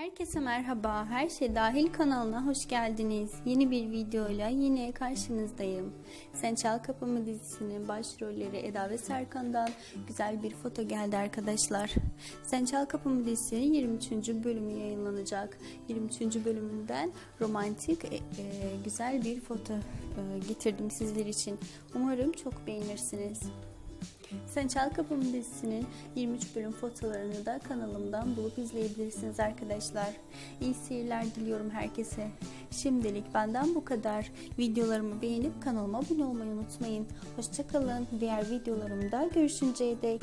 Herkese merhaba, her şey dahil kanalına hoş geldiniz. Yeni bir videoyla yine karşınızdayım. Sen Çal Kapımı dizisinin başrolleri Eda ve Serkan'dan güzel bir foto geldi arkadaşlar. Sen Çal Kapımı dizisinin 23. bölümü yayınlanacak. 23. bölümünden romantik e, e, güzel bir foto e, getirdim sizler için. Umarım çok beğenirsiniz. Sen Çal Kapımı dizisinin 23 bölüm fotolarını da kanalımdan bulup izleyebilirsiniz arkadaşlar. İyi seyirler diliyorum herkese. Şimdilik benden bu kadar. Videolarımı beğenip kanalıma abone olmayı unutmayın. Hoşçakalın. Diğer videolarımda görüşünceye dek.